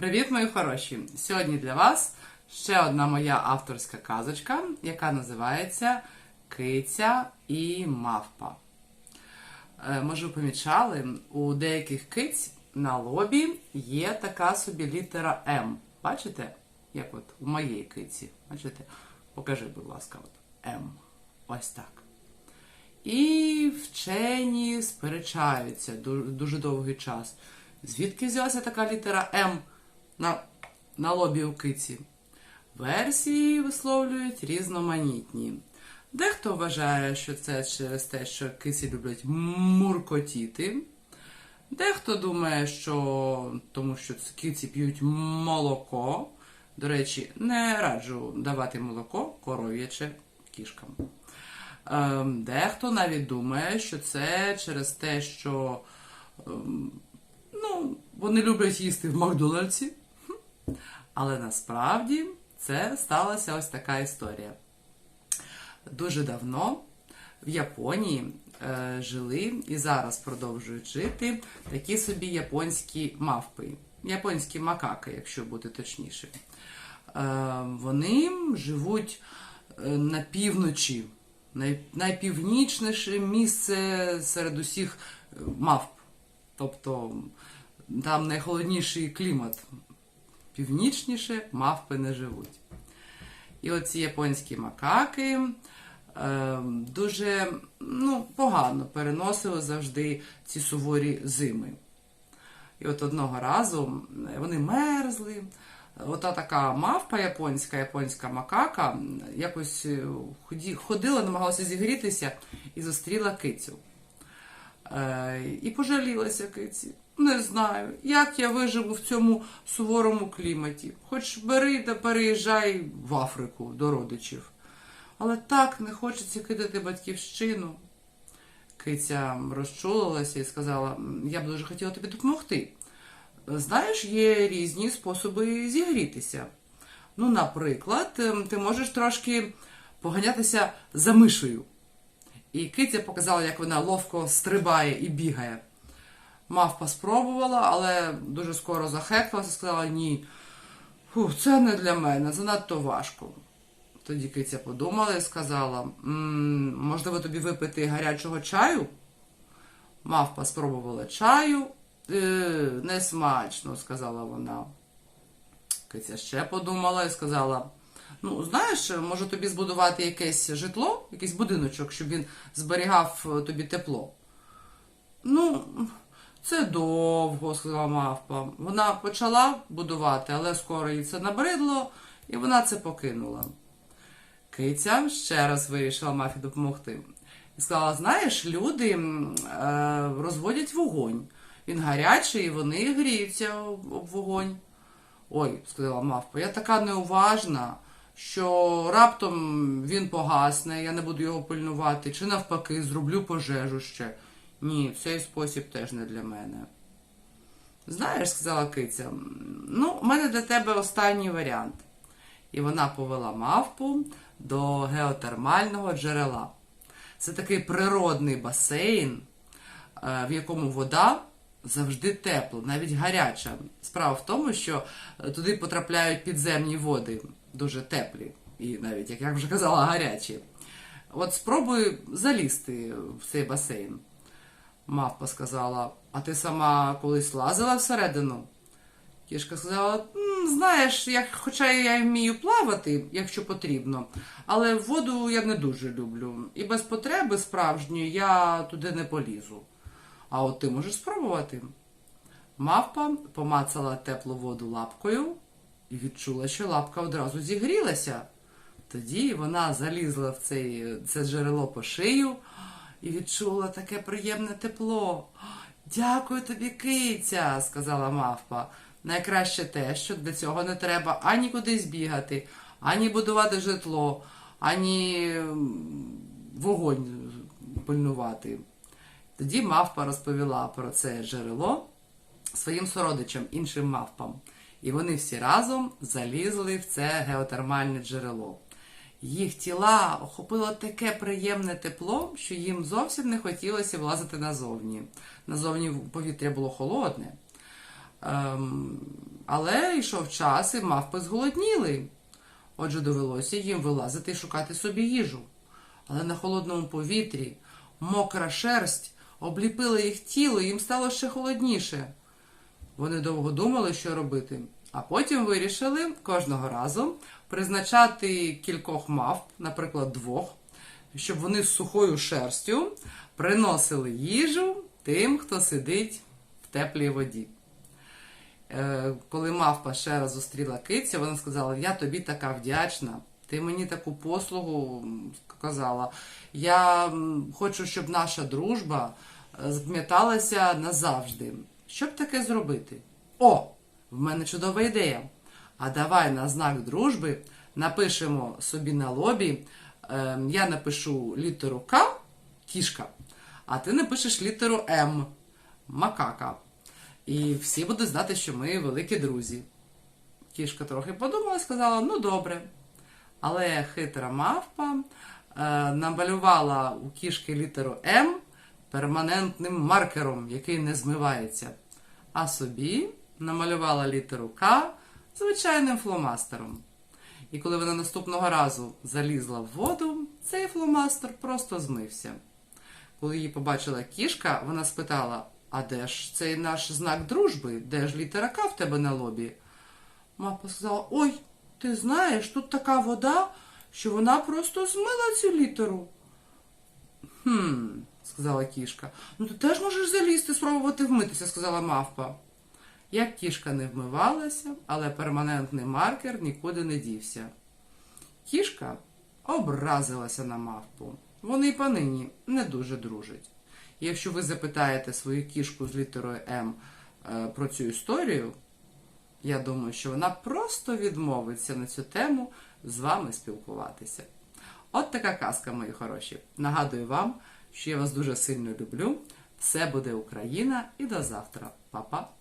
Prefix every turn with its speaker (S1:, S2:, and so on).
S1: Привіт, мої хороші! Сьогодні для вас ще одна моя авторська казочка, яка називається Киця і мавпа. Може, ви помічали, у деяких киць на лобі є така собі літера М. Бачите? Як от у моєї киці. Бачите? Покажи, будь ласка, от М. Ось так. І вчені сперечаються дуже довгий час. Звідки взялася така літера М на, на лобі у киці? Версії висловлюють різноманітні. Дехто вважає, що це через те, що киці люблять муркотіти. Дехто думає, що тому що киці п'ють молоко. До речі, не раджу давати молоко коров'яче кішкам. Ем, Дехто навіть думає, що це через те, що ем, ну, вони люблять їсти в Макдональдсі. Але насправді це сталася ось така історія. Дуже давно в Японії е, жили і зараз продовжують жити такі собі японські мавпи, японські макаки, якщо бути точніше. Е, вони живуть е, на півночі, най, найпівнічніше місце серед усіх е, мавп. Тобто там найхолодніший клімат. Північніше мавпи не живуть. І оці японські макаки е, дуже ну, погано переносили завжди ці суворі зими. І от одного разу вони мерзли. Ота така мавпа японська, японська макака, якось ходила, намагалася зігрітися і зустріла кицю. Е, і пожалілася киці. Не знаю, як я виживу в цьому суворому кліматі. Хоч бери та переїжджай в Африку до родичів. Але так не хочеться кидати батьківщину. Киця розчулилася і сказала: я б дуже хотіла тобі допомогти. Знаєш, є різні способи зігрітися. Ну, наприклад, ем, ти можеш трошки поганятися за мишею. І киця показала, як вона ловко стрибає і бігає. Мавпа спробувала, але дуже скоро захекалася сказала: ні, фу, це не для мене, занадто важко. Тоді киця подумала і сказала: «М, можливо, тобі випити гарячого чаю? Мавпа спробувала чаю. «Е, не смачно, сказала вона. Киця ще подумала і сказала: Ну, знаєш, може тобі збудувати якесь житло, якийсь будиночок, щоб він зберігав е, тобі тепло. Ну, це довго, сказала мавпа. Вона почала будувати, але скоро їй це набридло, і вона це покинула. Киця ще раз вирішила мафі допомогти. І сказала: знаєш, люди е, розводять вогонь. Він гарячий, і вони гріються об вогонь. Ой, сказала мавпа, я така неуважна, що раптом він погасне, я не буду його пильнувати, чи навпаки, зроблю пожежу ще. Ні, цей спосіб теж не для мене. Знаєш, сказала киця, ну, у мене для тебе останній варіант. І вона повела мавпу до геотермального джерела. Це такий природний басейн, е, в якому вода завжди тепла, навіть гаряча. Справа в тому, що е, туди потрапляють підземні води, дуже теплі, і навіть, як я вже казала, гарячі. От спробуй залізти в цей басейн. Мавпа сказала, а ти сама колись лазила всередину? Кішка сказала, знаєш, як, хоча я вмію плавати, якщо потрібно, але воду я не дуже люблю. І без потреби справжньої я туди не полізу. А от ти можеш спробувати. Мавпа помацала теплу воду лапкою і відчула, що лапка одразу зігрілася. Тоді вона залізла в цей, це джерело по шию і відчула таке приємне тепло. Дякую тобі, киця, сказала мавпа. Найкраще те, що для цього не треба ані кудись бігати, ані будувати житло, ані вогонь пильнувати. Тоді мавпа розповіла про це джерело своїм сородичам, іншим мавпам. І вони всі разом залізли в це геотермальне джерело. Їх тіла охопило таке приємне тепло, що їм зовсім не хотілося влазити назовні. Назовні повітря було холодне. Ем, але йшов час, і мавпи зголодніли. Отже, довелося їм вилазити і шукати собі їжу. Але на холодному повітрі мокра шерсть обліпила їх тіло, і їм стало ще холодніше. Вони довго думали, що робити, а потім вирішили кожного разу призначати кількох мавп, наприклад, двох, щоб вони з сухою шерстю приносили їжу тим, хто сидить в теплій воді. Е, Коли мавпа ще раз зустріла кицю, вона сказала: Я тобі така вдячна. Ти мені таку послугу м, сказала. Я хочу, щоб наша дружба е, запам'яталася назавжди. Що б таке зробити? О, в мене чудова ідея. А давай на знак дружби напишемо собі на лобі. е, Я напишу літеру К кішка, а ти напишеш літеру М макака. І всі будуть знати, що ми великі друзі. Кішка трохи подумала і сказала: ну добре. Але хитра мавпа е, намалювала у кішки літеру М перманентним маркером, який не змивається. А собі намалювала літеру К звичайним фломастером. І коли вона наступного разу залізла в воду, цей фломастер просто змився. Коли її побачила кішка, вона спитала: А де ж цей наш знак дружби? Де ж літера К в тебе на лобі? Мапа сказала: Ой, ти знаєш, тут така вода, що вона просто змила цю літеру. Хм, сказала кішка. Ну ти теж можеш залізти, спробувати вмитися, сказала мавпа. Як кішка не вмивалася, але перманентний маркер нікуди не дівся. Кішка образилася на мавпу. Вони й понині не дуже дружать. Якщо ви запитаєте свою кішку з літерою М е, про цю історію, я думаю, що вона просто відмовиться на цю тему з вами спілкуватися. От така казка, мої хороші. Нагадую вам, що я вас дуже сильно люблю. Все буде Україна і до завтра. Па-па!